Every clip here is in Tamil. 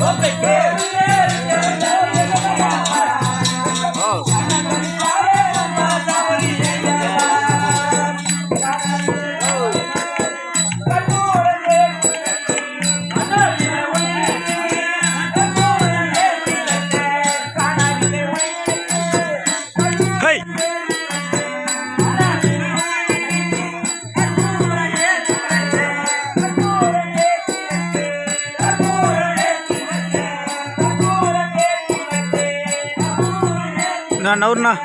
Oh, they go. நான்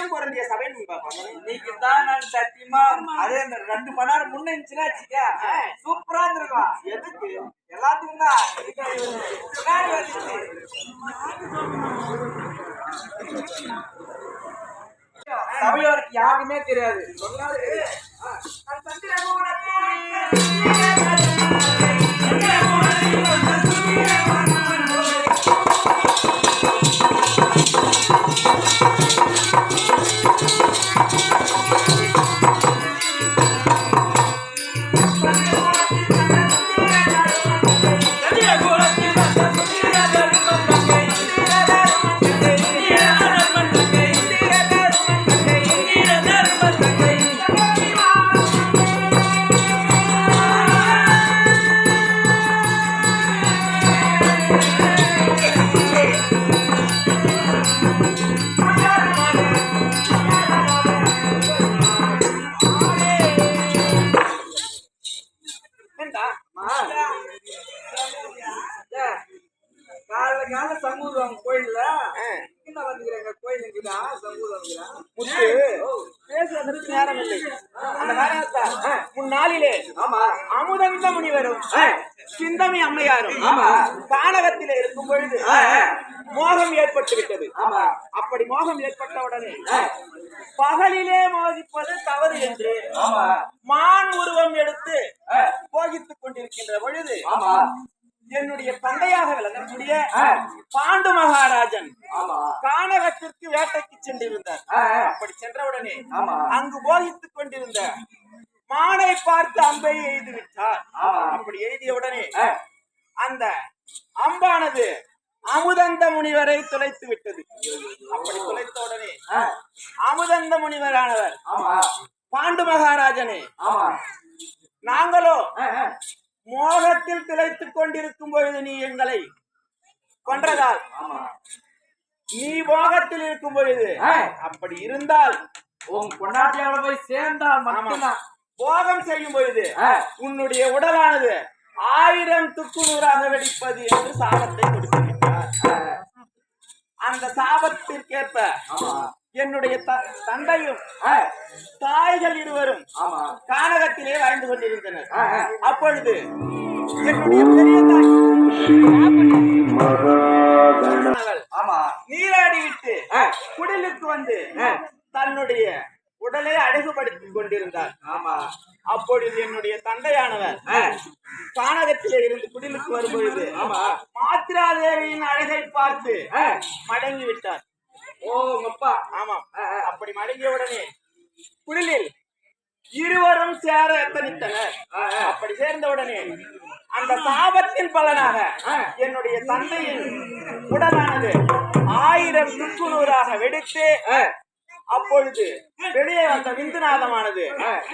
லட்சுமி கடாட்சியம் சபை நீ இன்னைக்கு தான் நான் சத்தியமா? அதே அந்த ரெண்டு மணி நேரம் முன்ன இருந்துச்சுன்னா வச்சுக்க சூப்பரா இருந்திருக்கும் எதுக்கு? எல்லாத்துக்கும் தான். பின்னாடி யாருமே சபையோருக்கு தெரியாது. சொல்லாது. அந்த முன்னாளிலே ஆமா அமுதந்த முனிவரும். சிந்தமி அம்மையாரும். கானகத்திலே இருக்கும் பொழுது. மோகம் ஏற்பட்டு விட்டது அப்படி மோகம் ஏற்பட்ட உடனே ஆ. பகலிலே மோதிப்பது தவறு என்று மான் உருவம் எடுத்து. போகித்துக் கொண்டிருக்கின்ற பொழுது என்னுடைய தந்தையாக விளங்கக்கூடிய. பாண்டு மகாராஜன் கானகத்திற்கு வேட்டைக்கு சென்றிருந்தார். அப்படி சென்றவுடனே. அங்கு போகித்துக் கொண்டிருந்த மானை பார்த்து அம்பை எய்து விட்டார். அப்படி எய்திய உடனே. அந்த அம்பானது அமுதந்த முனிவரை துளைத்து விட்டது அப்படி துளைத்த உடனே. அமுதந்த முனிவரானவர் பாண்டு மகாராஜனே நாங்களோ. மோகத்தில் திளைத்துக் கொண்டிருக்கும் பொழுது நீ எங்களை கொன்றதால். நீ மோகத்தில் இருக்கும் பொழுது. அப்படி இருந்தால் உன் பொண்டாட்டியோட போய் சேர்ந்தா மட்டும்தான். போகம் செய்யும் பொழுது. உன்னுடைய உடலானது ஆயிரம் துக்கு நூறாக வெடிப்பது என்று சாபத்தை கொடுத்து விட்டார். ஆ, அந்த சாபத்திற்கேற்ப என்னுடைய த- தந்தையும் தாய்கள் இருவரும் ஆமா கானகத்திலே வாழ்ந்து கொண்டிருந்தனர். அப்பொழுது என்னுடைய பெரிய தாய் நீராடி விட்டு. குடிலுக்கு வந்து. தன்னுடைய உடலை அழகுபடுத்திக் கொண்டிருந்தார் ஆமா அப்பொழுது என்னுடைய தந்தையானவர் கானகத்திலே இருந்து குடிலுக்கு வரும்பொழுது ஆமா. மாத்ராதேவியின் அழகை பார்த்து. மடங்கி விட்டார் ஓ அப்பா. ஆமாம். அப்படி மடங்கிய உடனே குடிலில் இருவரும் சேர எத்தனித்தனர். அப்படி சேர்ந்த உடனே அந்த சாபத்தின் பலனாக என்னுடைய தந்தையின் உடலானது ஆயிரம் துக்குநூறாக வெடித்து ஆ, அப்பொழுது வெளியே வந்த விந்துநாதமானது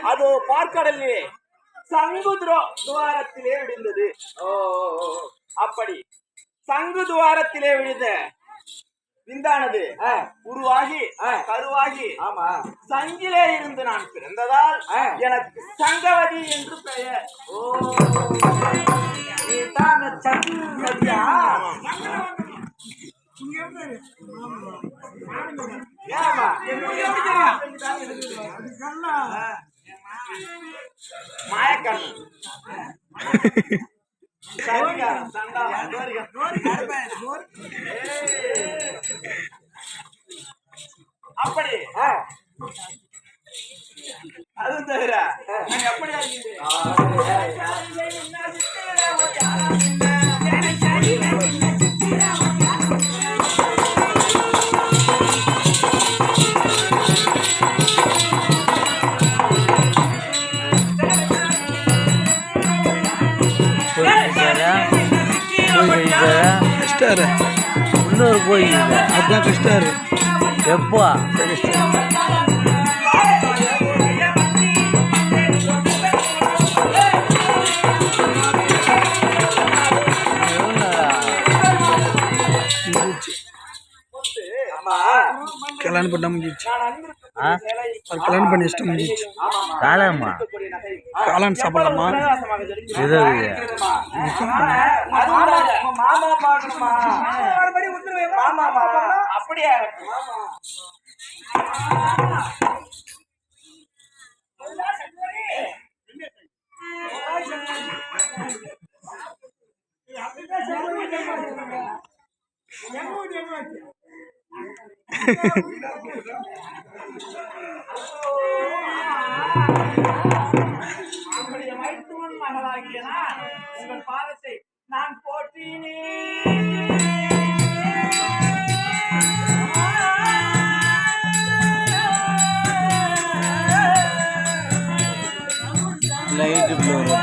அதோ பார்க்கடலிலே சங்கு துரோ- துவாரத்திலே விழுந்தது. ஓ ஓ, ஓ. அப்படி சங்கு துவாரத்திலே விழுந்த விந்தானது. உருவாகி. கருவாகி. ஆமா. சங்கிலே இருந்து நான் பிறந்ததால். எனக்கு சங்கவதி என்று பெயர். ஓ. நீ தான் அப்படி. அது தவிர எப்படி கிருஷ்ணர் இன்னொரு கோயில் அதுதான் கிருஷ்ணர் எப்போ? கல்யாணம் பண்ண முடிஞ்சிச்சு. கல்யாணம் பண்ணி இஷ்டம் முடிச்சு காலாமா? காளான் சாப்பிடலாமா எது அப்படியா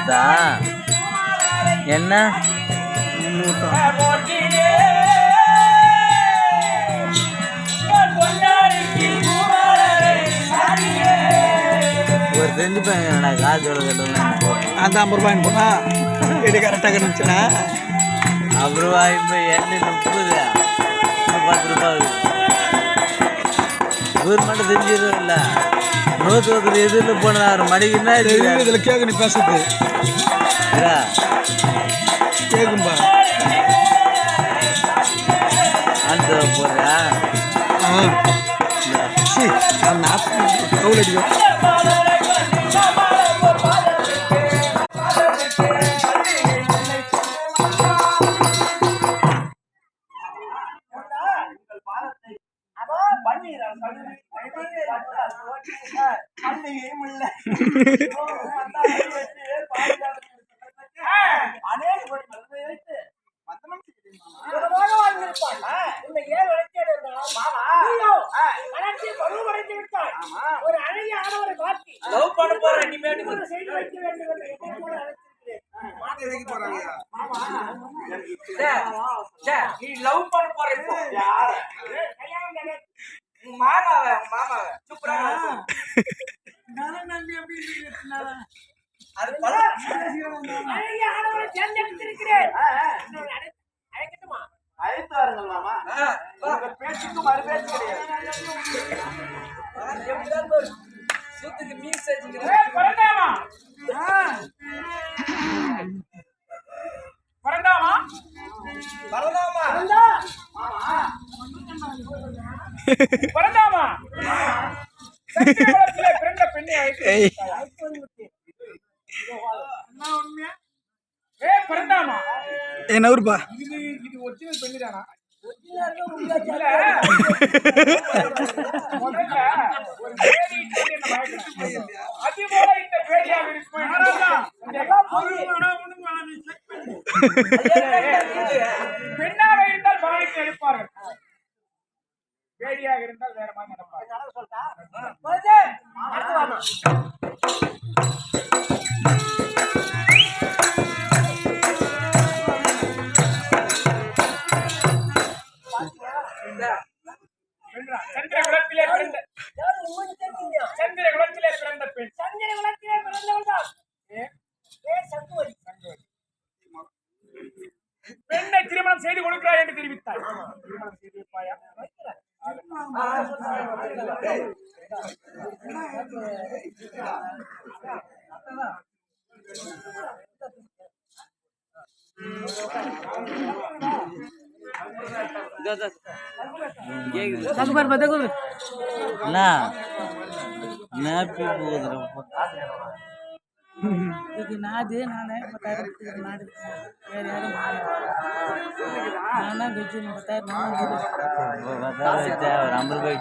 வருதா என்ன? ஒரு செஞ்சு பையன் காசோட கட்டுவேன் அந்த ஐம்பது ரூபாய் போனா கரெக்டாக இருந்துச்சுன்னா அப்புறம் இப்போ எண்ணெய் முப்பது பத்து ரூபாய் இவர் மட்டும் செஞ்சிடும் இல்லை நூற்றி ஒருத்தர் எதிரில் போனார் மடிக்குன்னா இதில் கேட்க நீ பேசுறது கேட்கும்பா அந்த போறியா ஆ. சி நான் நாற்பது கவுல் அடிக்கும். ஒரு அழகிய ஆடவரை பார்த்து லவ் பண்ண போற இனிமேட்டு ஒரு செய்தி வைக்க வேண்டும் என்று. மாட்டு எதுக்கு போறாங்கய்யா? நீ லவ் பண்ண போற இப்போ யார? மாமாவ மாமாவ சூப்பரா அது பல அழகிய ஆடவரை தேர்ந்தெடுத்திருக்கிறேன். ஏ பரந்தாமா என்ன ஊருப்பா இது இது ஒரிஜினல் பெண்ணு தானா முதல்ல ஒரு பேடி சொல்லி என்ன மயக்கணும். அது போல இந்த பேடியாக இருக்கும் பெண்ணாக இருந்தால் பாலித்து எடுப்பார்கள். பேடியாக இருந்தால் வேற மாதிரி நடப்பார்கள். திருமணம் செய்து கொடுக்கிறாய் என்று தெரிவித்தாய் திருமணம் செய்து வைப்பாயா என்ன நாப்பி போகுதுடா இன்னைக்கு நாடு நானே பத்தாயிரத்துக்கு நாடு. வேறு யாரும் நானா கட்சி பத்தாயிரம் ஒரு ஐம்பது ரூபாய்